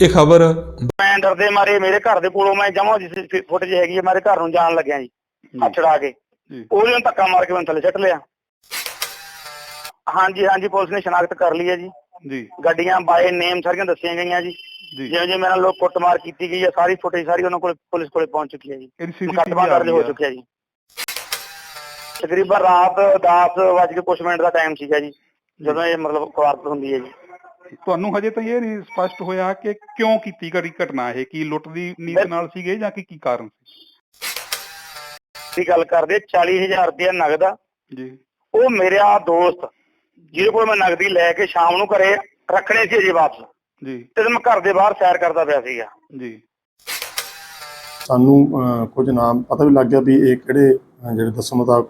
ਇਹ ਖਬਰ ਮੈਂ ਡਰਦੇ ਮਾਰੇ ਮੇਰੇ ਘਰ ਦੇ ਕੋਲੋਂ ਮੈਂ ਜਮਾ ਜਿਸ ਫੁਟੇਜ ਹੈਗੀ ਹੈ ਮੇਰੇ ਘਰ ਨੂੰ ਜਾਣ ਲੱਗਿਆ ਜੀ ਹੱਥ ਛੜਾ ਕੇ। ਉਹਦੇ ਨੂੰ ਧੱਕਾ ਮਾਰ ਕੇ ਮੈਨੂੰ ਥੱਲੇ ਸਿੱਟ ਲਿਆ। ਹਾਂਜੀ ਹਾਂਜੀ ਪੁਲਿਸ ਨੇ ਸ਼ਨਾਖਤ ਕਰ ਲਈ ਹੈ ਜੀ। ਜੀ। ਗੱਡੀਆਂ ਬਾਏ ਨੇਮ ਸਾਰੀਆਂ ਦੱਸੀਆਂ ਗਈਆਂ ਜੀ। ਜੀ। ਜਿਵੇਂ ਜਿਵੇਂ ਮੇਰੇ ਨਾਲ ਲੋਕ ਕੁੱਟਮਾਰ ਕੀਤੀ ਗਈ ਹੈ ਸਾਰੀ ਫੁਟੇਜ ਸਾਰੀ ਉਹਨਾਂ ਕੋਲ ਪੁਲਿਸ ਕੋਲੇ ਪਹੁੰਚ ਚੁੱਕੀ ਹੈ ਜੀ। ਮੁਕੱਦਮਾ ਦਰਜ ਹੋ ਚੁੱਕਿਆ ਜੀ। ਤਕਰੀਬਨ ਰਾਤ 10 ਵਜੇ ਕੇ ਕੁਛ ਮਿੰਟ ਦਾ ਟਾਈਮ ਸੀਗਾ ਜੀ ਜਦੋਂ ਇਹ ਮਤਲਬ ਕੁਆਰਤ ਹੁੰਦੀ ਹੈ ਜੀ। ਤੁਹਾਨੂੰ ਹਜੇ ਤਾਂ ਇਹ ਨਹੀਂ ਸਪਸ਼ਟ ਹੋਇਆ ਕਿ ਕਿਉਂ ਕੀਤੀ ਗਈ ਘਟਨਾ ਇਹ? ਕੀ ਲੁੱਟ ਦੀ ਨੀਤ ਨਾਲ ਸੀਗੇ ਜਾਂ ਕੀ ਕੀ ਕਾਰਨ ਸੀ? ਦੀ ਗੱਲ ਕਰਦੇ 40000 ਰੁਪਇਆ ਨਗਦ ਆ। ਜੀ। ਉਹ ਮੇਰਾ ਦੋਸਤ ਜਿਹਦੇ ਕੋਲ ਮੈਂ ਨਗਦੀ ਲੈ ਕੇ ਸ਼ਾਮ ਨੂੰ ਘਰੇ ਰੱਖਣੇ ਸੀ ਜੀ ਵਾਪਸ। ਜੀ। ਤੇ ਮੈਂ ਘਰ ਦੇ ਬਾਹਰ ਸੈਰ ਕਰਦਾ ਪਿਆ ਸੀਗਾ। ਜੀ। ਸਾਨੂੰ ਕੁਝ ਨਾਮ ਪਤਾ ਵੀ ਲੱਗ ਗਿਆ ਵੀ ਇਹ ਕਿਹੜੇ ਜਿਹੜੇ ਦੱਸਣ ਮੁਤਾਬਕ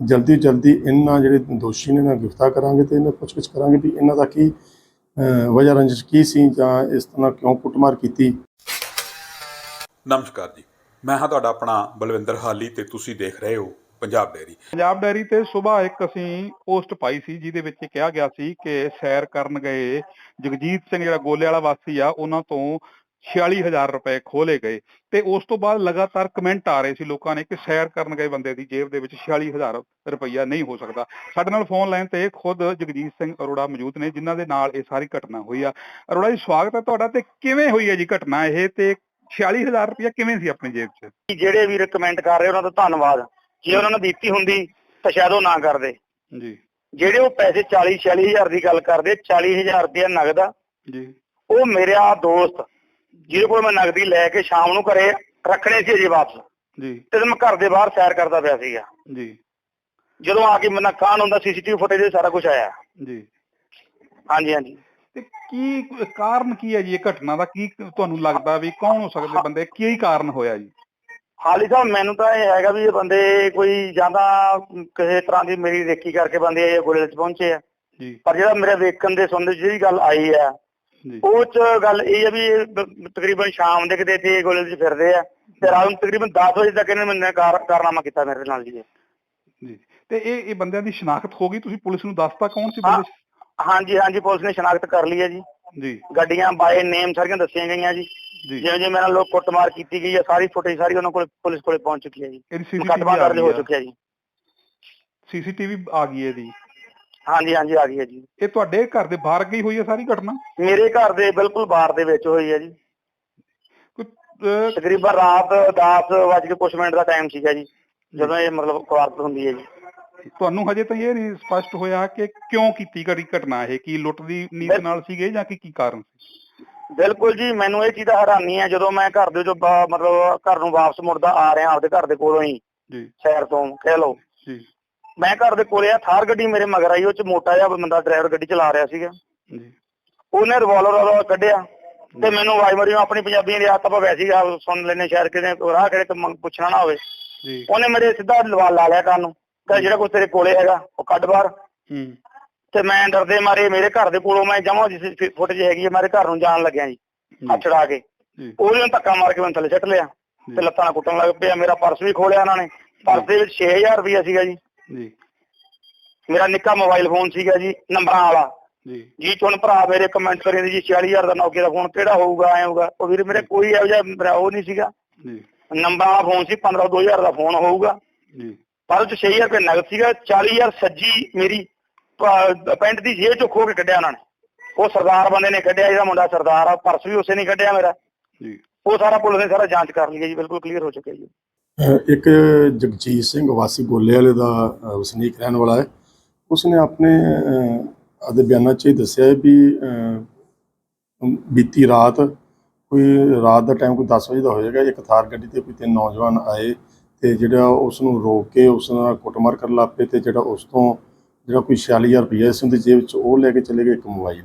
ਜਲਦੀ ਜਲਦੀ ਇਹਨਾਂ ਜਿਹੜੇ ਦੋਸ਼ੀ ਨੇ ਨਾ ਗ੍ਰਿਫਤਾਰ ਕਰਾਂਗੇ ਤੇ ਇਹਨਾਂ ਪੁੱਛਗਿੱਛ ਕਰਾਂਗੇ ਵੀ ਇਹਨਾਂ ਦਾ ਕੀ ਵਜ੍ਹਾ ਰੰਜਿਸ਼ ਕੀ ਸੀ ਜਾਂ ਇਸ ਤਰ੍ਹਾਂ ਕਿਉਂ ਕੁੱਟਮਾਰ ਕੀਤੀ? ਨਮਸਕਾਰ ਜੀ। ਮੈਂ ਹਾਂ ਤੁਹਾਡਾ ਆਪਣਾ ਬਲਵਿੰਦਰ ਹਾਲੀ ਤੇ ਤੁਸੀਂ ਦੇਖ ਰਹੇ ਹੋ ਪੰਜਾਬ ਡੇਰੀ ਪੰਜਾਬ ਡੈਰੀ ਤੇ ਸਵੇਰ ਇੱਕ ਅਸੀਂ ਪੋਸਟ ਪਾਈ ਸੀ ਜਿਹਦੇ ਵਿੱਚ ਕਿਹਾ ਗਿਆ ਸੀ ਕਿ ਸੈਰ ਕਰਨ ਗਏ ਜਗਜੀਤ ਸਿੰਘ ਜਿਹੜਾ ਗੋਲੇ ਵਾਲਾ ਵਾਸੀ ਆ ਉਹਨਾਂ ਤੋਂ 46000 ਰੁਪਏ ਖੋਲੇ ਗਏ ਤੇ ਉਸ ਤੋਂ ਬਾਅਦ ਲਗਾਤਾਰ ਕਮੈਂਟ ਆ ਰਹੇ ਸੀ ਲੋਕਾਂ ਨੇ ਕਿ ਸੈਰ ਕਰਨ ਗਏ ਬੰਦੇ ਦੀ ਜੇਬ ਦੇ ਵਿੱਚ 46000 ਰੁਪਈਆ ਨਹੀਂ ਹੋ ਸਕਦਾ। ਸਾਡੇ ਨਾਲ ਫੋਨ ਲਾਈਨ ਤੇ ਖੁਦ ਜਗਜੀਤ ਸਿੰਘ ਅਰੋੜਾ ਮੌਜੂਦ ਨੇ ਜਿਨ੍ਹਾਂ ਦੇ ਨਾਲ ਇਹ ਸਾਰੀ ਘਟਨਾ ਹੋਈ ਆ। ਅਰੋੜਾ ਜੀ ਸਵਾਗਤ ਹੈ ਤੁਹਾਡਾ ਤੇ ਕਿਵੇਂ ਹੋਈ ਹੈ ਜੀ ਘਟਨਾ ਇਹ ਤੇ 46000 ਰੁਪਈਆ ਕਿਵੇਂ ਸੀ ਆਪਣੀ ਜੇਬ 'ਚ? ਜਿਹੜੇ ਵੀ ਕਮੈਂਟ ਕਰ ਰਹੇ ਉਹਨਾਂ ਦਾ ਧੰਨਵਾਦ। ਜੇ ਉਹਨਾਂ ਨੇ ਦਿੱਤੀ ਹੁੰਦੀ ਤਾਂ ਸ਼ਾਇਦ ਉਹ ਨਾ ਕਰਦੇ। ਜੀ। ਜਿਹੜੇ ਉਹ ਪੈਸੇ 40 46000 ਦੀ ਗੱਲ ਕਰਦੇ 40000 ਰੁਪਇਆ ਨਗਦ ਆ ਜੀ। ਉਹ ਮੇਰਾ ਦੋਸਤ ਜਿਹਦੇ ਕੋਲ ਮੈਂ ਨਗਦੀ ਲੈ ਕੇ ਸ਼ਾਮ ਨੂੰ ਘਰੇ ਰੱਖਣੇ ਸੀ ਜੀ ਵਾਪਸ ਜੀ। ਤੇ ਮੈਂ ਘਰ ਦੇ ਬਾਹਰ ਸੈਰ ਕਰਦਾ ਪਿਆ ਸੀਗਾ। ਜੀ। ਜਦੋਂ ਆ ਕੇ ਮੈਨੂੰ ਕਾਨ ਹੁੰਦਾ ਸੀਸੀਟੀਵੀ ਫੁਟੇਜ ਸਾਰਾ ਕੁਝ ਆਇਆ। ਜੀ। ਹਾਂਜੀ ਹਾਂਜੀ। ਤੇ ਕੀ ਕਾਰਨ ਕੀ ਹੈ ਜੀ ਇਹ ਘਟਨਾ ਦਾ? ਕੀ ਤੁਹਾਨੂੰ ਲੱਗਦਾ ਵੀ ਕੌਣ ਹੋ ਸਕਦੇ ਬੰਦੇ? ਕੀ ਕਾਰਨ ਹੋਇਆ ਜੀ? ਹਾਲੀ ਸਾਹਿਬ ਮੈਨੂੰ ਤਾਂ ਇਹ ਹੈਗਾ ਵੀ ਇਹ ਬੰਦੇ ਕੋਈ ਜਾਂਦਾ ਕਿਸੇ ਤਰ੍ਹਾਂ ਦੀ ਮੇਰੀ ਦੇਖੀ ਕਰਕੇ ਬੰਦੇ ਇਹ ਗੋਲੇ ਵਿੱਚ ਪਹੁੰਚੇ ਆ। ਜੀ। ਪਰ ਜਿਹੜਾ ਮੇਰੇ ਵੇਖਣ ਦੇ ਸੁਣਨ ਦੀ ਜਿਹੜੀ ਗੱਲ ਆਈ ਆ ਜੀ ਉਹ ਚ ਗੱਲ ਇਹ ਹੈ ਵੀ ਤਕਰੀਬਨ ਸ਼ਾਮ ਦੇ ਕਿਤੇ ਤੇ ਗੋਲੇ ਵਿੱਚ ਫਿਰਦੇ ਆ ਤੇ ਰਾਤ ਨੂੰ ਤਕਰੀਬਨ 10 ਵਜੇ ਤੱਕ ਇਹਨਾਂ ਨੇ ਕਾਰਨਾਮਾ ਕੀਤਾ ਮੇਰੇ ਨਾਲ ਜੀ। ਜੀ। ਤੇ ਇਹ ਇਹ ਬੰਦਿਆਂ ਦੀ ਸ਼ਨਾਖਤ ਹੋ ਗਈ? ਤੁਸੀਂ ਪੁਲਿਸ ਨੂੰ ਦੱਸਤਾ ਕੌਣ ਸੀ ਹਾਂ। ਬੰਦੇ? ਹਾਂਜੀ ਹਾਂਜੀ ਪੁਲਿਸ ਨੇ ਸ਼ਨਾਖਤ ਕਰ ਲਈ ਹੈ ਜੀ। ਜੀ। ਗੱਡੀਆਂ ਬਾਏ ਨੇਮ ਸਾਰੀਆਂ ਦੱਸੀਆਂ ਗਈਆਂ ਜੀ। ਜੀ। ਜਿਵੇਂ ਜਿਵੇਂ ਮੇਰੇ ਲੋਕ ਕੁੱਟਮਾਰ ਕੀਤੀ ਗਈ ਹੈ ਸਾਰੀ ਫੁਟੇਜ ਸਾਰੀ ਉਹਨਾਂ ਕੋਲ ਪੁਲਿਸ ਕੋਲੇ ਪਹੁੰਚ ਚੁੱਕੀ ਹੈ ਜੀ। ਮੁਕੱਦਮਾ ਆ ਦਰਜ ਹੋ ਚੁੱਕਿਆ ਜੀ। ਸੀਸੀਟੀਵੀ ਆ ਗਈ ਇਹਦੀ। ਹਾਂਜੀ ਹਾਂਜੀ ਆ ਗਈ ਹੈ ਜੀ। ਇਹ ਤੁਹਾਡੇ ਘਰ ਦੇ ਬਾਹਰ ਗਈ ਹੋਈ ਹੈ ਸਾਰੀ ਘਟਨਾ? ਮੇਰੇ ਘਰ ਦੇ ਬਿਲਕੁਲ ਬਾਹਰ ਦੇ ਵਿੱਚ ਹੋਈ ਹੈ ਜੀ। ਕੋਈ, ਅਹ, ਤਕਰੀਬਨ ਰਾਤ 10 ਵਜੇ ਕੇ ਕੁਛ ਮਿੰਟ ਦਾ ਟਾਈਮ ਸੀਗਾ ਜੀ ਜਦੋਂ ਇਹ ਮਤਲਬ ਕੁਆਰਤ ਹੁੰਦੀ ਹੈ ਜੀ। ਤੁਹਾਨੂੰ ਹਜੇ ਤਾਂ ਇਹ ਨਹੀਂ ਸਪਸ਼ਟ ਹੋਇਆ ਕਿ ਕਿਉਂ ਕੀਤੀ ਗਈ ਘਟਨਾ ਇਹ? ਕੀ ਲੁੱਟ ਦੀ ਨੀਤ ਨਾਲ ਸੀਗੇ ਜਾਂ ਕੀ ਕੀ ਕਾਰਨ ਸੀ? ਬਿਲਕੁਲ ਜੀ ਮੈਨੂੰ ਇਹ ਚੀਜ਼ ਦਾ ਹੈਰਾਨੀ ਹੈ ਜਦੋਂ ਮੈਂ ਘਰ ਦੇ ਜੋ ਬਾ- ਮਤਲਬ ਘਰ ਨੂੰ ਵਾਪਸ ਮੁੜਦਾ ਆ ਰਿਹਾ ਆਪਦੇ ਘਰ ਦੇ ਕੋਲੋਂ ਹੀ। ਜੀ। ਸ਼ਹਿਰ ਤੋਂ ਕਹਿ ਲਓ। ਜੀ। ਮੈਂ ਘਰ ਦੇ ਕੋਲੇ ਆ ਥਾਰ ਗੱਡੀ ਮੇਰੇ ਮਗਰ ਆਈ ਉਹ ਚ ਮੋਟਾ ਜਿਹਾ ਬੰਦਾ ਡਰਾਈਵਰ ਗੱਡੀ ਚਲਾ ਰਿਹਾ ਸੀਗਾ। ਜੀ। ਉਹਨੇ ਰਿਵਾਲਵਰ ਉਹਦਾ ਕੱਢਿਆ ਤੇ ਮੈਨੂੰ ਆਵਾਜ਼ ਮਾਰੀ ਆਪਣੀ ਪੰਜਾਬੀਆਂ ਦੀ ਆਦਤ ਆਪਾਂ ਵੈਸੇ ਆ ਸੁਣ ਲੈਨੇ ਸ਼ਾਇਦ ਕਿਤੇ ਰਾਹ ਕਿਤੇ ਤੇ ਪੁੱਛਣਾ ਨਾ ਹੋਵੇ। ਜੀ। ਉਹਨੇ ਮੇਰੇ ਸਿੱਧਾ ਲਵਾ ਲਾ ਲਿਆ ਕੰਨ ਤੇ ਜਿਹੜਾ ਕੁਝ ਤੇਰੇ ਕੋਲੇ ਹੈਗਾ ਉਹ ਕੱਢ ਬਾਹਰ। ਹੂੰ। ਤੇ ਮੈਂ ਡਰਦੇ ਮਾਰੇ ਮੇਰੇ ਘਰ ਦੇ ਕੋਲੋਂ ਮੈਂ ਜਮਾ ਜਿਸ ਫੁਟੇਜ ਹੈਗੀ ਹੈ ਮੇਰੇ ਘਰ ਨੂੰ ਜਾਣ ਲੱਗਿਆ ਜੀ ਹੱਥ ਛੜਾ ਕੇ। ਜੀ। ਉਹਦੇ ਨੂੰ ਧੱਕਾ ਮਾਰ ਕੇ ਮੈਨੂੰ ਥੱਲੇ ਸਿੱਟ ਲਿਆ ਤੇ ਲੱਤਾਂ ਨਾਲ ਕੁੱਟਣ ਲੱਗ ਪਿਆ ਮੇਰਾ ਪਰਸ ਵੀ ਖੋਲਿਆ ਉਹਨਾਂ ਨੇ। ਪਰਸ ਦੇ ਵਿੱਚ 6000 ਰੁਪਇਆ ਸੀਗਾ ਜੀ। ਜੀ। ਮੇਰਾ ਨਿੱਕਾ ਮੋਬਾਈਲ ਫੋਨ ਸੀਗਾ ਜੀ ਨੰਬਰਾਂ ਵਾਲਾ। ਜੀ। ਜੀ ਚੁਣ ਭਰਾ ਮੇਰੇ ਕਮੈਂਟ ਕਰੇ ਜੀ 46000 ਦਾ ਨੋਕੀਆ ਦਾ ਫੋਨ ਕਿਹੜਾ ਹੋਊਗਾ ਐ ਹੋਊਗਾ। ਉਹ ਵੀਰ ਮੇਰੇ ਕੋਈ ਇਹੋ ਜਿਹਾ ਮੇਰਾ ਉਹ ਨਹੀਂ ਸੀਗਾ। ਜੀ। ਨੰਬਰਾਂ ਵਾਲਾ ਫੋਨ ਸੀ 15 2000 ਦਾ ਫੋਨ ਹੋਊਗਾ। ਜੀ। ਪਰ ਉਹ ਚ 6000 ਰੁਪਏ ਨਗਦ ਸੀਗਾ 40000 ਸੱਜੀ ਮੇਰੀ ਪੈਂਟ ਦੀ ਜੇਬ ਚੋਂ ਖੋ ਕੇ ਕੱਢਿਆ ਉਹਨਾਂ ਨੇ। ਉਹ ਸਰਦਾਰ ਬੰਦੇ ਨੇ ਕੱਢਿਆ ਜਿਹੜਾ ਮੁੰਡਾ ਸਰਦਾਰ ਆ ਪਰਸ ਵੀ ਉਸੇ ਨੇ ਕੱਢਿਆ ਮੇਰਾ। ਜੀ। ਉਹ ਸਾਰਾ ਪੁਲਿਸ ਨੇ ਸਾਰਾ ਜਾਂਚ ਕਰ ਲਈ ਜੀ ਬਿਲਕੁਲ ਕਲੀਅਰ ਹੋ ਚੁੱਕਿਆ ਜੀ। ਇੱਕ ਜਗਜੀਤ ਸਿੰਘ ਵਾਸੀ ਗੋਲੇ ਵਾਲੇ ਦਾ ਵਸਨੀਕ ਰਹਿਣ ਵਾਲਾ ਹੈ। ਉਸਨੇ ਆਪਣੇ ਅਹ, ਬਿਆਨਾਂ 'ਚ ਇਹ ਦੱਸਿਆ ਹੈ ਵੀ ਬੀਤੀ ਰਾਤ ਕੋਈ ਰਾਤ ਦਾ ਟਾਈਮ ਕੋਈ 10 ਵਜੇ ਦਾ ਹੋਏਗਾ ਇੱਕ ਥਾਰ ਗੱਡੀ ਤੇ ਕੋਈ ਤਿੰਨ ਨੌਜਵਾਨ ਆਏ ਤੇ ਜਿਹੜਾ ਉਸ ਨੂੰ ਰੋਕ ਕੇ ਉਸ ਨਾਲ ਕੁੱਟਮਾਰ ਕਰਨ ਲੱਗ ਪਏ ਤੇ ਜਿਹੜਾ ਉਸ ਤੋਂ ਜਿਹੜਾ ਕੋਈ 46000 ਰੁਪਏ ਸੀ ਉਹਦੀ ਜੇਬ 'ਚ ਉਹ ਲੈ ਕੇ ਚਲੇ ਗਏ ਇੱਕ ਮੋਬਾਈਲ।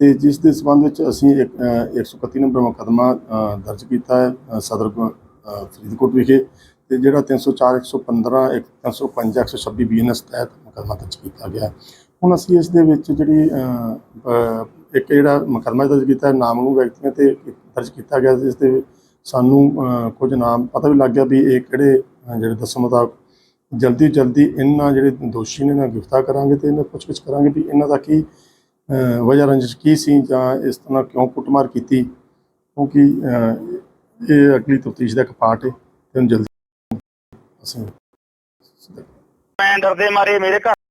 ਤੇ ਜਿਸ ਦੇ ਸਬੰਧ ਵਿੱਚ ਅਸੀਂ ਇੱਕ ਅਹ, 131 ਨੰਬਰ ਮੁਕੱਦਮਾ ਦਰਜ ਕੀਤਾ ਹੈ ਸਦਰ ਫਰੀਦਕੋਟ ਵਿਖੇ ਤੇ ਜਿਹੜਾ 304 115 305 126 ਬੀਐਨਐਸ ਤਹਿਤ ਮੁਕੱਦਮਾ ਦਰਜ ਕੀਤਾ ਗਿਆ। ਹੁਣ ਅਸੀਂ ਇਸ ਦੇ ਵਿੱਚ ਜਿਹੜੀ ਇੱਕ ਜਿਹੜਾ ਮੁਕੱਦਮਾ ਦਰਜ ਕੀਤਾ ਨਾਮ ਨੂੰ ਵਿਅਕਤੀਆਂ ਤੇ ਦਰਜ ਕੀਤਾ ਗਿਆ ਇਸ ਦੇ ਸਾਨੂੰ ਕੁਝ ਨਾਮ ਪਤਾ ਵੀ ਲੱਗ ਗਿਆ ਵੀ ਇਹ ਕਿਹੜੇ ਜਿਹੜੇ ਦੱਸਣ ਮੁਤਾਬਕ ਜਲਦੀ ਜਲਦੀ ਇਹਨਾਂ ਜਿਹੜੇ ਦੋਸ਼ੀ ਨੇ ਨਾ ਗ੍ਰਿਫਤਾਰ ਕਰਾਂਗੇ ਤੇ ਇਹਨਾਂ ਪੁੱਛਗਿੱਛ ਕਰਾਂਗੇ ਵੀ ਇਹਨਾਂ ਦਾ ਕੀ ਵਜ੍ਹਾ ਰੰਜਿਸ਼ ਕੀ ਸੀ ਜਾਂ ਇਸ ਤਰ੍ਹਾਂ ਕਿਉਂ ਕੁੱਟਮਾਰ ਕੀਤੀ। ਕਿਉਂਕਿ ਇਹ ਅਗਲੀ ਤਫਤੀਸ਼ ਦਾ ਇੱਕ ਪਾਰਟ ਹੈ ਤੇ ਹੁਣ ਜਲਦੀ ਅਸੀਂ ਮੈਂ ਡਰਦੇ ਮਾਰੇ ਮੇਰੇ ਘਰ